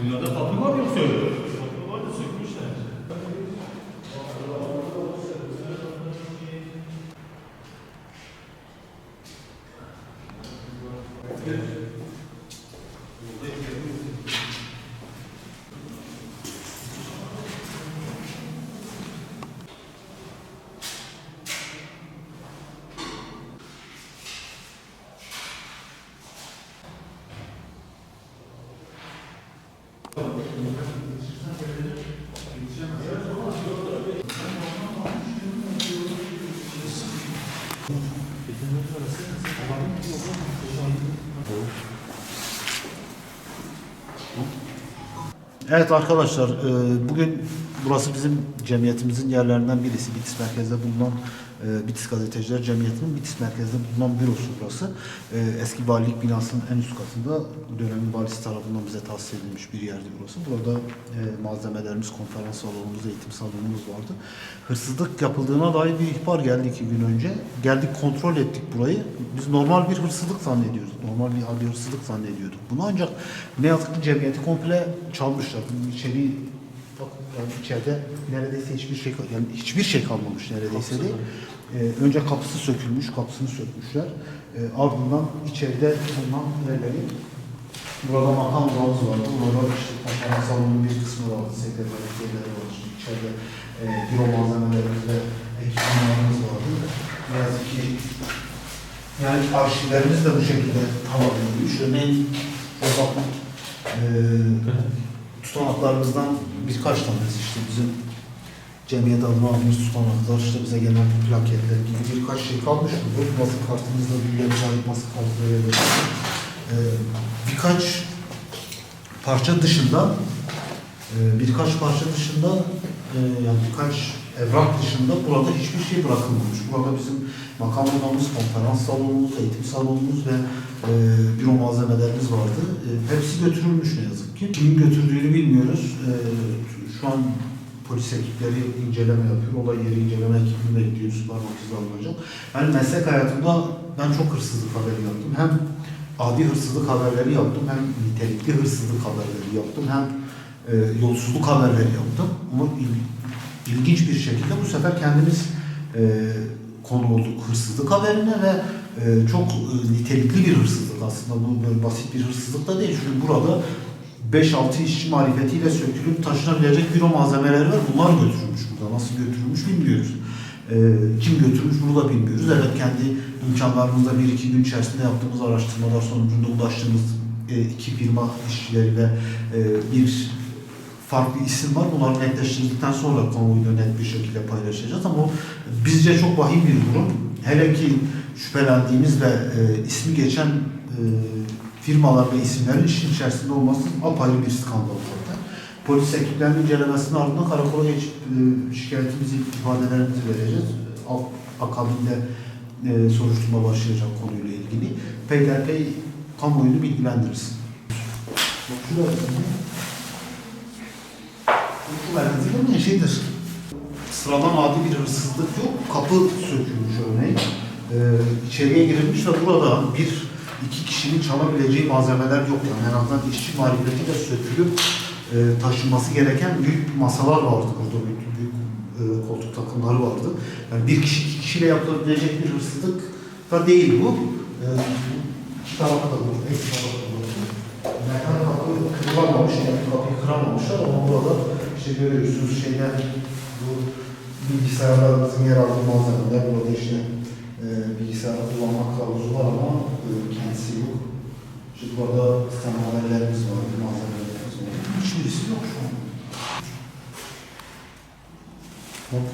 Bunlarda farklı var yoksa öyle? Evet arkadaşlar, e, bugün burası bizim cemiyetimizin yerlerinden birisi. Bitis merkezde bulunan e, Bitis Gazeteciler Cemiyeti'nin Bitis merkezde bulunan bürosu burası. E, Eski valilik binasının en üst katında dönemin valisi tarafından bize tahsis edilmiş bir yerdi burası. Burada e, malzemelerimiz, konferans salonumuz, eğitim salonumuz vardı. Hırsızlık yapıldığına dair bir ihbar geldi iki gün önce. Geldik kontrol ettik burayı. Biz normal bir hırsızlık zannediyorduk. Normal bir adi hırsızlık zannediyorduk. Bunu ancak ne yazık ki cemiyeti komple çalmışlar. İçeriği bakın yani içeride neredeyse hiçbir şey yani hiçbir şey kalmamış neredeyse de. Ee, önce kapısı sökülmüş, kapısını sökmüşler. Ee, ardından içeride bulunan neleri Burada makam odamız vardı. Burada işte konferans salonunun bir kısmı vardı. Sekreterlik yerleri var. İşte içeride e, büro malzemelerimiz ve ekipmanlarımız vardı. Ne yazık ki yani arşivlerimiz de bu şekilde tamamlanmış. Örneğin o bakın e, tutanaklarımızdan birkaç tanesi işte bizim cemiyet adına aldığımız tutanaklar, işte bize gelen plaketler gibi birkaç şey kalmış. Bu basın kartımızda bilgilerimiz ait basın kartları ve e, birkaç parça dışında e, birkaç parça dışında e, yani birkaç evrak dışında burada hiçbir şey bırakılmamış. Burada bizim makam odamız, konferans salonumuz, eğitim salonumuz ve e, büro malzemelerimiz vardı. E, hepsi götürülmüş ne yazık ki. Kimin götürdüğünü bilmiyoruz. E, şu an polis ekipleri inceleme yapıyor. Olay yeri inceleme ekibini bekliyoruz. Parmak izi alınacak. Yani meslek hayatımda ben çok hırsızlık haberi yaptım. Hem adi hırsızlık haberleri yaptım, hem nitelikli hırsızlık haberleri yaptım, hem e, yolsuzluk haberleri yaptım. Ama ilginç bir şekilde bu sefer kendimiz e, konu olduk hırsızlık haberine ve e, çok e, nitelikli bir hırsızlık aslında. Bu böyle basit bir hırsızlık da değil. Çünkü burada 5-6 işçi marifetiyle sökülüp taşınabilecek büro malzemeleri var. Bunlar götürülmüş burada. Nasıl götürülmüş bilmiyoruz. Ee, kim götürmüş bunu da bilmiyoruz. Evet kendi imkanlarımızla bir iki gün içerisinde yaptığımız araştırmalar sonucunda ulaştığımız e, iki firma işçileri ve e, bir farklı isim var. Bunları netleştirdikten sonra kamuoyuyla net bir şekilde paylaşacağız ama bizce çok vahim bir durum. Hele ki şüphelendiğimiz ve e, ismi geçen e, firmalar ve isimlerin işin içerisinde olması apayrı bir skandal zaten. Polis ekiplerinin incelemesinin ardından karakola geçip e, şikayetimizi, ifadelerimizi vereceğiz. Akabinde e, soruşturma başlayacak konuyla ilgili. Peyderpey kamuoyunu bilgilendirsin. Bak şurada bu merkezinde mi şeydir? Sıradan adi bir hırsızlık yok. Kapı sökülmüş örneğin. Ee, içeriye girilmiş ve burada bir iki kişinin çalabileceği malzemeler yok. Yani en azından işçi marifetiyle sökülüp e, taşınması gereken büyük masalar vardı burada. Büyük, büyük e, koltuk takımları vardı. Yani bir kişi iki kişiyle yapılabilecek bir hırsızlık da değil bu. E, iki tarafa da vurdu. Ek tarafa kapı kırılamamış, yani kapıyı kıramamışlar ama burada işte görüyorsunuz şeyler bu bilgisayarlarımızın yer aldığı malzemeler burada işte e, bilgisayar kullanmak kılavuzu var ama e, kendisi yok. İşte burada semaverlerimiz var, malzemelerimiz var. Hiçbirisi yok şu an. Bak